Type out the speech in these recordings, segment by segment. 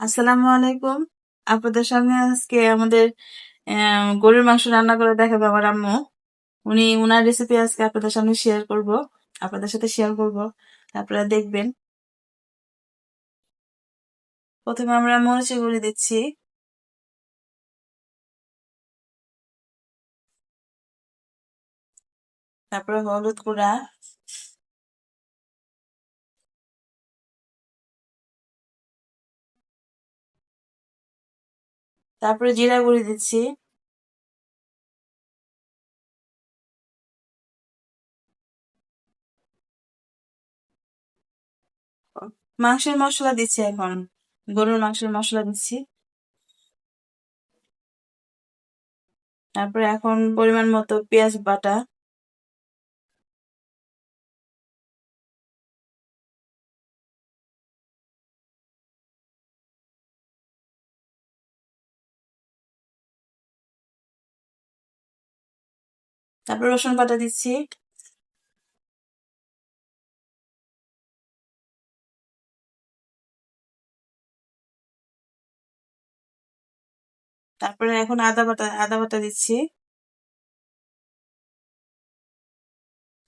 আসসালামু আলাইকুম। আপনাদের সামনে আজকে আমাদের গরুর মাংস রান্না করে দেখাবে আমার আম্মু। উনি, উনার রেসিপি আজকে আপনাদের সামনে শেয়ার করব। আপনাদের সাথে শেয়ার করব। আপনারা দেখবেন। প্রথমে আমরা মরিচের গুঁড়ি দিচ্ছি। তারপরে হলুদ গুঁড়া। তারপরে জিরা গুঁড়ি দিচ্ছি। মাংসের মশলা দিচ্ছি এখন। গরুর মাংসের মশলা দিচ্ছি। তারপরে এখন পরিমাণ মতো পেঁয়াজ বাটা। তারপর রসুন বাটা দিচ্ছি। তারপরে এখন আদা বাটা আদা বাটা দিচ্ছি।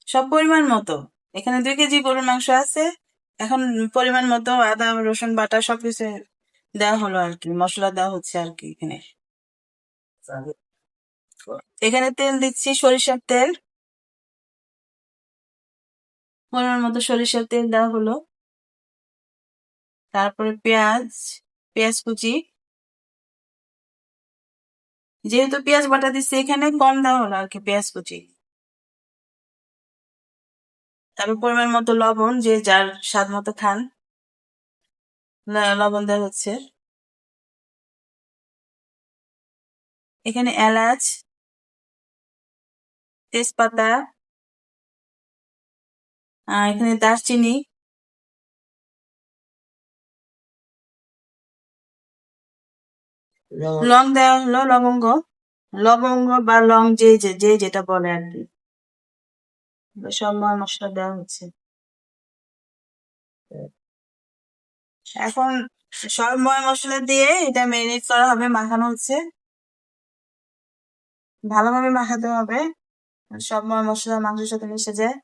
সব পরিমাণ মতো। এখানে দুই কেজি গরুর মাংস আছে। এখন পরিমাণ মতো আদা, রসুন, বাটা সবকিছু দেওয়া হলো আর কি, মশলা দেওয়া হচ্ছে আর কি এখানে। এখানে তেল দিচ্ছি সরিষার তেল। পরিমাণ মতো সরিষার তেল দেওয়া হলো। তারপরে পেঁয়াজ পেঁয়াজ কুচি। যেহেতু পেঁয়াজ বাটা দিচ্ছি, এখানে কম দেওয়া হলো আর কি পেঁয়াজ কুচি। তারপর পরিমাণ মতো লবণ, যে যার স্বাদ মতো খান। লবণ দেওয়া হচ্ছে। এখানে এলাচ তেজপাতা এখানে দারচিনি লং দেওয়া হলো লবঙ্গ। লবঙ্গ বা লং যে যে যেটা বলে আর কি। সব ময় মশলা দেওয়া হচ্ছে। এখন সব ময় মশলা দিয়ে এটা ম্যারিনেট করা হবে মাখানো হচ্ছে। ভালোভাবে মাখাতে হবে। সব মশলা মাংসের সাথে মিশে যায়।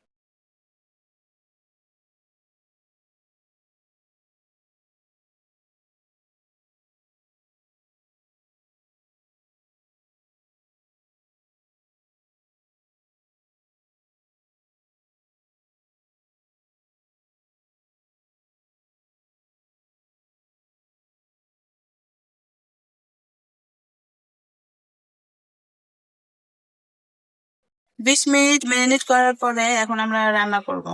বিশ মিনিট ম্যারিনেট করার পরে এখন আমরা রান্না করব।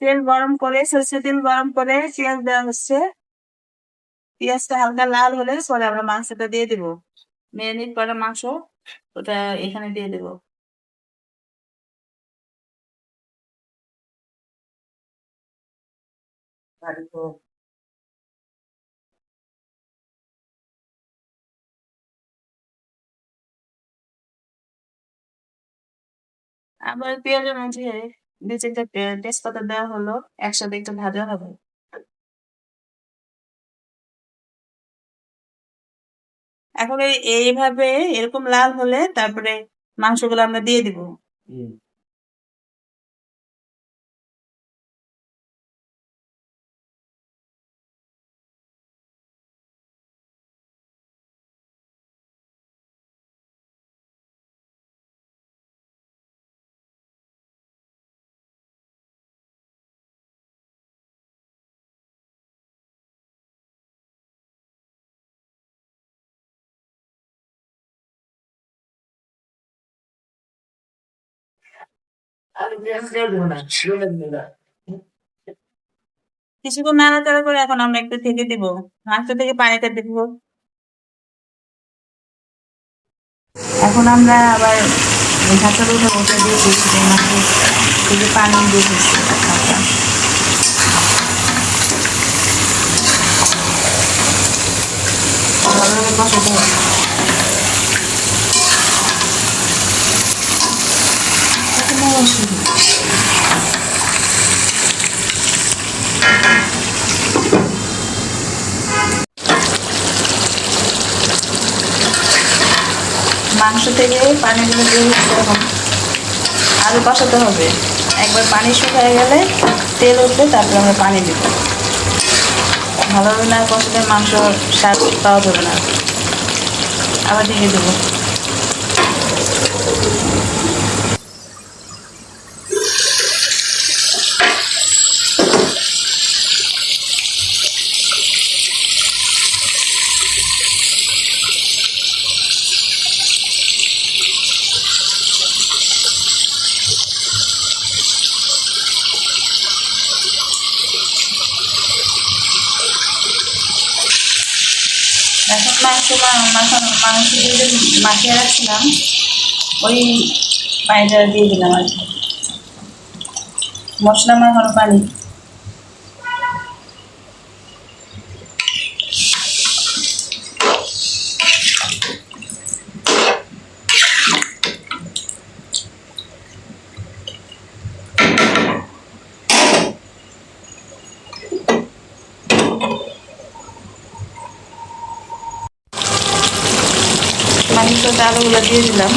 তেল গরম করে সরষে তেল গরম করে পেঁয়াজ দেওয়া হচ্ছে। পেঁয়াজটা হালকা লাল হলে পরে আমরা মাংসটা দিয়ে দিব। ম্যারিনেট করা মাংস, ওটা এখানে দিয়ে দেবো দেব। আবার পেঁয়াজের মাঝে দু চারটা তেজপাতা দেওয়া হলো, একসাথে একটু ভাজা হবে। এখন এইভাবে এরকম লাল হলে তারপরে মাংসগুলো আমরা দিয়ে দিব। কিছুক্ষণ নাড়াচাড়া করে এখন আমরা একটু থেকে দিব। মাছটা থেকে পানিটা দিব। এখন আমরা আবার ঢাকার উপরে ওটা দিয়ে দিচ্ছি যে পানি দিয়ে দিচ্ছি। মাংস থেকে পানিগুলো দিয়ে এরকম আলু কষাতে হবে। একবার পানি শুকিয়ে গেলে তেল উঠবে তারপরে আমরা পানি দিব। ভালোভাবে না কষাতে মাংস স্বাদ পাওয়া যাবে না। আবার দিয়ে দেবো। এখন মাংস মাখানো মাংস দিয়ে মাখিয়ে রাখছিলাম, ওই পানিটা দিয়ে দিলাম আর কি। মশলা মাখানো পানি। মাংসতে আলুগুলো দিয়ে দিলাম।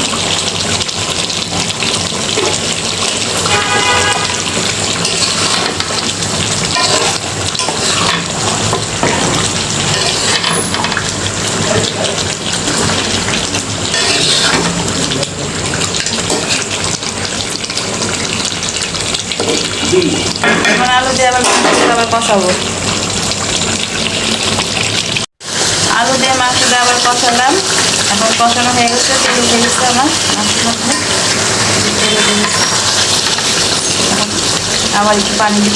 আলু দিয়ে আবার মাংসটা আবার কষাবো। আলু দিয়ে মাংসটা আবার কষালাম। এখন কষানো হয়ে গেছে, তেল উঠে গেছে আমার মাছের মধ্যে তেল উঠে গেছে আবার একটু পানি দিব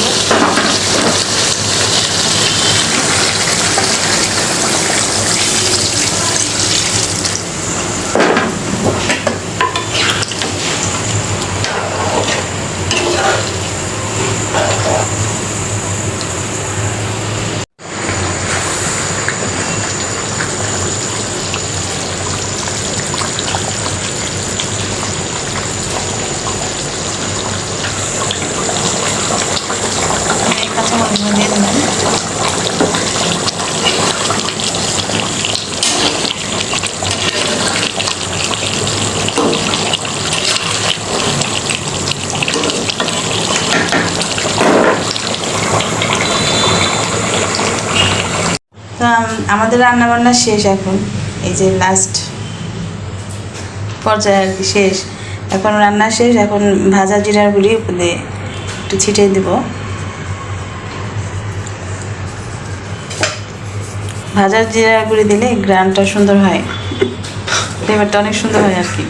এই কাঁচামরিচগুলো দিয়ে দিলাম তো আমাদের রান্না বান্না শেষ এখন। এই যে লাস্ট পর্যায়ে আর কি শেষ। এখন রান্না শেষ, এখন ভাজা জিরার উপরে একটু ছিটিয়ে দেব। ভাজা জিরার গুঁড়ি দিলে গ্রানটা সুন্দর হয়। ফ্লেভারটা অনেক সুন্দর হয় আর কি।